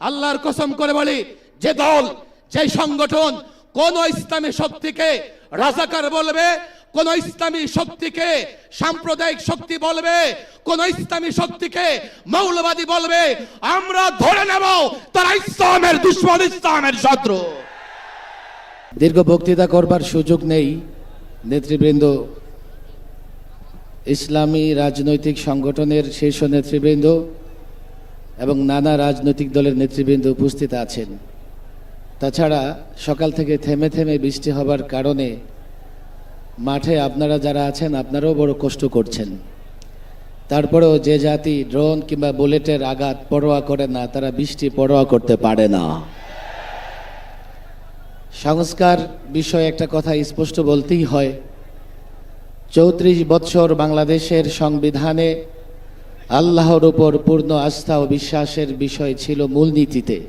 আল্লাহর কসম করে বলি, যে দল, যে সংগঠন কোন ইসলামী শক্তিকে রাজাকার বলবে, কোন ইসলামী শক্তিকে সাম্প্রদায়িক শক্তি বলবে, কোন ইসলামী শক্তিকে মৌলবাদী বলবে, আমরা ধরে নেব তারা ইসলামের দুশ্মন, ইসলামের শত্রু। দীর্ঘ বক্তৃতা করবার সুযোগ নেই, নেতৃবৃন্দ। ইসলামী রাজনৈতিক সংগঠনের শীর্ষ নেতৃবৃন্দ এবং নানা রাজনৈতিক দলের নেতৃবৃন্দ উপস্থিত আছেন। তাছাড়া সকাল থেকে থেমে থেমে বৃষ্টি হবার কারণে মাঠে আপনারা যারা আছেন, আপনারাও বড় কষ্ট করছেন। তারপরেও যে জাতি ড্রোন কিংবা বুলেটের আঘাত পরোয়া করে না, তারা বৃষ্টি পরোয়া করতে পারে না। সংস্কার বিষয়ে একটা কথা স্পষ্ট বলতেই হয়। চৌত্রিশ বৎসর বাংলাদেশের সংবিধানে আল্লাহর উপর পূর্ণ আস্থা ও বিশ্বাসের বিষয় ছিল মূলনীতিতে।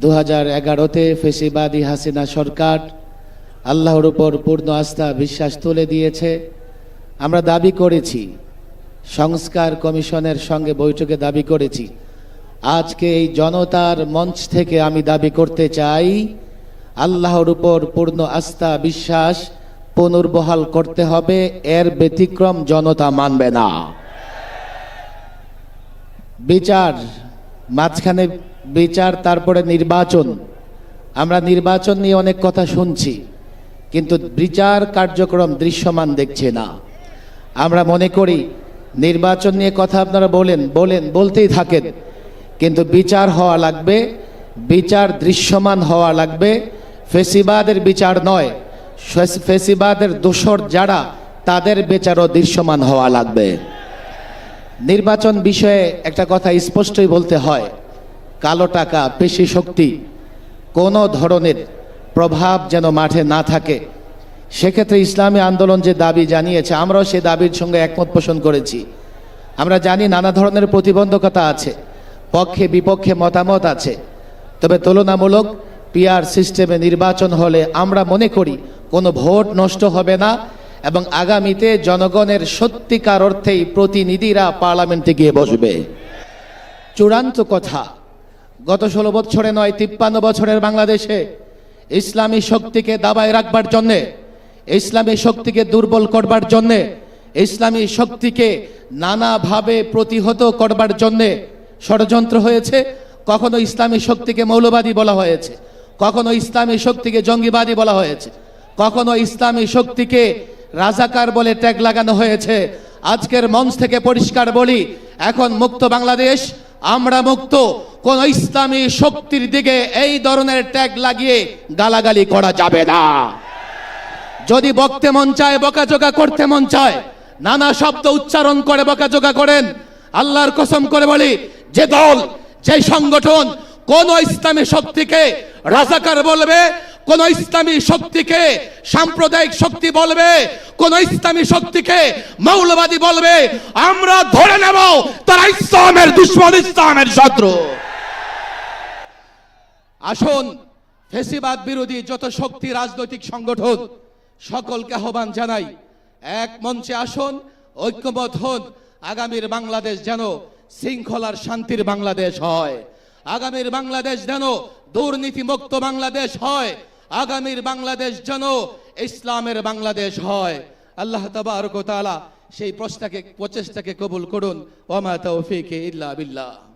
দু হাজার এগারোতে ফেসিবাদী হাসিনা সরকার আল্লাহর উপর পূর্ণ আস্থা বিশ্বাস তুলে দিয়েছে। আমরা দাবি করেছি, সংস্কার কমিশনের সঙ্গে বৈঠকে দাবি করেছি। আজকে এই জনতার মঞ্চ থেকে আমি দাবি করতে চাই, আল্লাহর উপর পূর্ণ আস্থা বিশ্বাস পুনর্বহাল করতে হবে, এর ব্যতিক্রম জনতা মানবে না। বিচার, মাঝখানে বিচার, তারপরে নির্বাচন। আমরা নির্বাচন নিয়ে অনেক কথা শুনছি, কিন্তু বিচার কার্যক্রম দৃশ্যমান দেখছে না। আমরা মনে করি, নির্বাচন নিয়ে কথা আপনারা বলেন বলেন, বলতেই থাকেন। কিন্তু বিচার হওয়া লাগবে, বিচার দৃশ্যমান হওয়া লাগবে। ফেসিবাদের বিচার নয়, ফেসিবাদের দোসর যারা, তাদের বিচারও দৃশ্যমান হওয়া লাগবে। নির্বাচন বিষয়ে একটা কথা স্পষ্টই বলতে হয়, কালো টাকা পেশি শক্তি, কোনো ধরনের প্রভাব যেন মাঠে না থাকে। সেক্ষেত্রে ইসলামী আন্দোলন যে দাবি জানিয়েছে, আমরাও সে দাবির সঙ্গে একমত পোষণ করেছি। আমরা জানি নানা ধরনের প্রতিবন্ধকতা আছে, পক্ষে বিপক্ষে মতামত আছে। তবে তুলনামূলক পিআর সিস্টেমে নির্বাচন হলে আমরা মনে করি কোনো ভোট নষ্ট হবে না এবং আগামীতে জনগণের সত্যিকার অর্থেই প্রতিনিধিরা পার্লামেন্টে গিয়ে বসবে। চূড়ান্ত কথা, গত ষোলো বছরে নয়, তিপ্পান্ন বছরের বাংলাদেশে ইসলামী শক্তিকে দাবায় রাখবার জন্যে, ইসলামী শক্তিকে দুর্বল করবার জন্যে, ইসলামী শক্তিকে নানাভাবে প্রতিহত করবার জন্যে ষড়যন্ত্র হয়েছে, কখনো ইসলামী শক্তিকে মৌলবাদী বলা হয়েছে, কখনো ইসলামী শক্তিকে জঙ্গিবাদী বলা হয়েছে, কখনো ইসলামী শক্তিকে রাজাকার বলে ট্যাগ লাগানো হয়েছে। আজকের মঞ্চ থেকে পরিষ্কার বলি, এখন মুক্ত বাংলাদেশ, আমরা মুক্ত। কোন ইসলামী শক্তির দিকে এই ধরনের ট্যাগ লাগিয়ে গালাগালি করা যাবে না। যদি বকতে মন চায় বকাজোকা করতে মন চায়, নানা শব্দ উচ্চারণ করে বকাজোকা করেন, আল্লাহর কসম করে বলি, যে দল, যে সংগঠন কোন ইসলামী শক্তিকে রাজাকার বলবে কোন ইসলামী শক্তিকে সাম্প্রদায়িক শক্তি বলবে, কোন ইসলামী শক্তিকে মৌলবাদী বলবে, আমরা ধরে নেব তারা ইসলামের দুশ্মন, ইসলামের শত্রু। আসুন, ফেসিবাদ বিরোধী যত শক্তি রাজনৈতিক সংগঠন, সকলকে আহ্বান জানাই, এক মঞ্চে আসুন, ঐক্যবদ্ধ হন, আগামীর বাংলাদেশ যেন শৃঙ্খলার শান্তির বাংলাদেশ হয়, আগামীর বাংলাদেশ যেন দুর্নীতি মুক্ত বাংলাদেশ হয় আগামীর বাংলাদেশ যেন ইসলামের বাংলাদেশ হয়। আল্লাহ তাবারক সেই প্রশ্নকে প্রচেষ্টাকে কবুল করুন। ওমা তৌফিক ইল্লা বিল্লাহ।